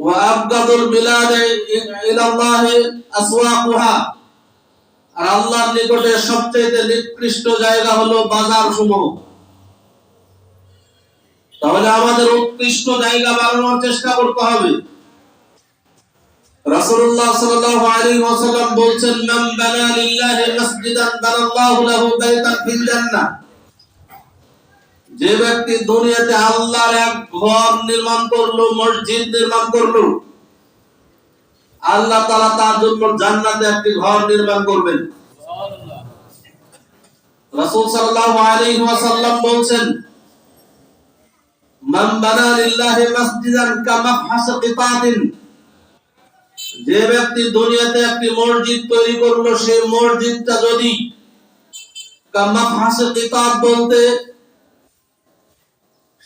ওয়াবগাদুল বিলাদ ইলাল্লাহ আসওয়াকুহা। আর আল্লাহর নিকটে সবচেয়ে নিকৃষ্ট জায়গা হলো বাজার সমূহ তাহলে আমাদের উৎকৃষ্ট জায়গা বানানোর চেষ্টা করতে হবে। রাসূলুল্লাহ সাল্লাল্লাহু আলাইহি ওয়াসাল্লাম বলছেন, মান বানা লিল্লাহি মাসজিদান বানাল্লাহু লাহু বাইতান ফিল জান্নাহ। যে ব্যক্তি দুনিয়াতে আল্লাহর এক ঘর নির্মাণ করল, মসজিদ নির্মাণ করল, আল্লাহ তাআলা তার জন্য জান্নাতে একটি ঘর নির্মাণ করবেন। রাসূল সাল্লাল্লাহু আলাইহি ওয়াসাল্লাম বলছেন, মান বানা লিল্লাহি মাসজিদান কামাফহাস কিতাতিন। যে ব্যক্তি দুনিয়াতে একটি মসজিদ তৈরি করল, সেই মসজিদটা যদি কামাফহাস কিতাব বলতে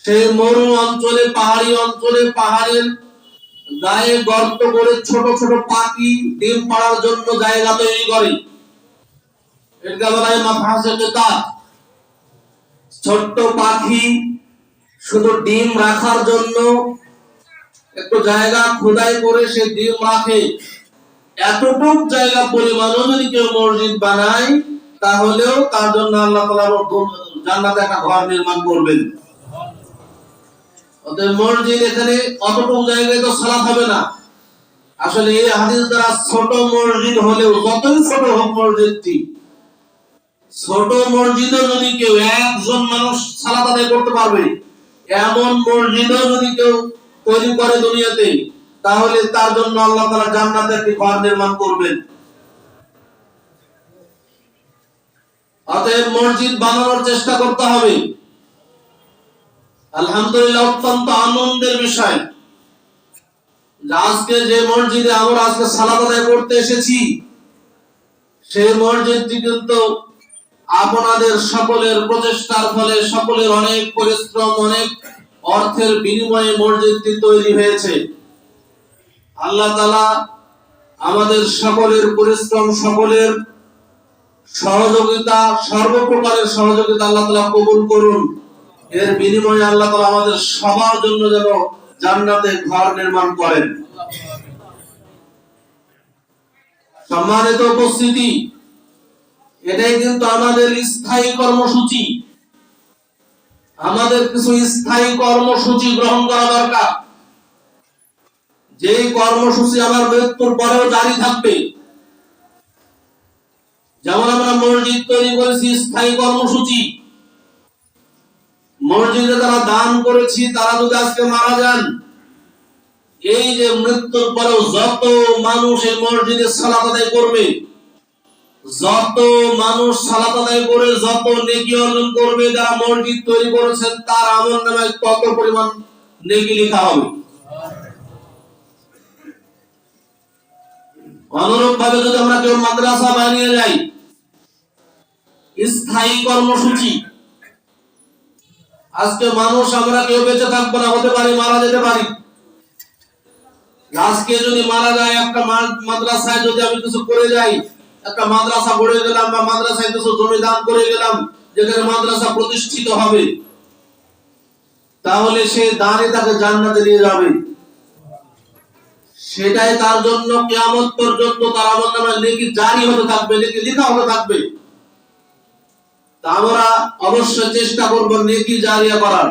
সেই মরু অঞ্চলে, পাহাড়ি অঞ্চলে, পাহাড়ের গায়ে গর্ত করে ছোট ছোট পাখি ডিম পাড়ার জন্য জায়গা তৈরি করে। ছোট্ট পাখি শুধু ডিম রাখার জন্য একটু জায়গা খোদাই করে সে ডিম রাখে। এতটুক জায়গা পরিমাণও যদি কেউ মসজিদ বানায়, তাহলেও তার জন্য আল্লাহ তাআলা জান্নাতে একটা ঘর নির্মাণ করবেন। মসজিদ এখানে জায়গায় তো সালাত হবে না? আসলে এই হাদিস দ্বারা ছোট মসজিদ হলেও ছোট হোক মসজিদটি? ছোট যদি কেউ একজন মানুষ সালাত আদায় করতে পারবে, এমন মসজিদও যদি কেউ তৈরি করে দুনিয়াতে, তাহলে তার জন্য আল্লাহ তাআলা জান্নাতে একটি ঘর নির্মাণ করবেন। অতএব মসজিদ বানানোর চেষ্টা করতে হবে। আলহামদুলিল্লাহ, অত্যন্ত আনন্দের বিষয়। আজকে যে মসজিদে আমরা আজকে সালাত আদায় করতে এসেছি, সেই মসজিদটি কিন্তু আপনাদের সকলের প্রচেষ্টার ফলে সকলের অনেক পরিশ্রম, অনেক অর্থের বিনিময়ে মসজিদটি তৈরি হয়েছে। আল্লাহ তাআলা আমাদের সকলের পরিশ্রম, সকলের সহযোগিতা, সর্বপ্রকারের সহযোগিতা আল্লাহ তাআলা কবুল করুন। এর বিনিময়ে আল্লাহ তাআলা আমাদের সবার জন্য যেন জান্নাতে ঘর নির্মাণ করেন। সম্মানিত উপস্থিতি, এটাই কিন্তু আমাদের স্থায়ী কর্মসূচি। আমাদের কিছু স্থায়ী কর্মসূচি গ্রহণ করা দরকার। যে কর্মসূচি আমার মৃত্যুর পরেও জারি থাকবে, যেমন আমরা মসজিদ তৈরি করেছি, স্থায়ী কর্মসূচি। মসজিদে তারা দান করেছি, তারা যদি আজকে মারা যান। এই যে মৃত্যুর পরেও যত মানুষ এই মসজিদে সালাত আদায় করবে, যত মানুষ সালাত আদায় করে, যত নেকি অর্জন করবে, যারা মসজিদ তৈরি করেছেন, তার আমল নামায় কত পরিমাণ নেকি লেখা হবে। অনুরূপ ভাবে যদি আমরা কেউ মাদ্রাসা বানিয়ে যাই স্থায়ী কর্মসূচি আজকে মানুষ আমরা কেউ বেঁচে থাকব না, হতে পারি মারা যেতে পারি। আজকে যদি মারা যায় একটা মাদ্রাসায় যদি আমি কিছু করে যাই, একটা মাদ্রাসা গড়ে গেলাম বা মাদ্রাসায় কিছু জমি দান করে গেলাম, যেখানে মাদ্রাসা প্রতিষ্ঠিত হবে, তাহলে সে দাঁড়ে তাকে জান্নাতে নিয়ে যাবে। সেটাই তার জন্য কিয়ামত পর্যন্ত তার আমল নামে নেকি জারি হতে থাকবে নেকি লেখা হতে থাকবে। তা আমরা অবশ্যই চেষ্টা করব নেকি জারিয়া করার।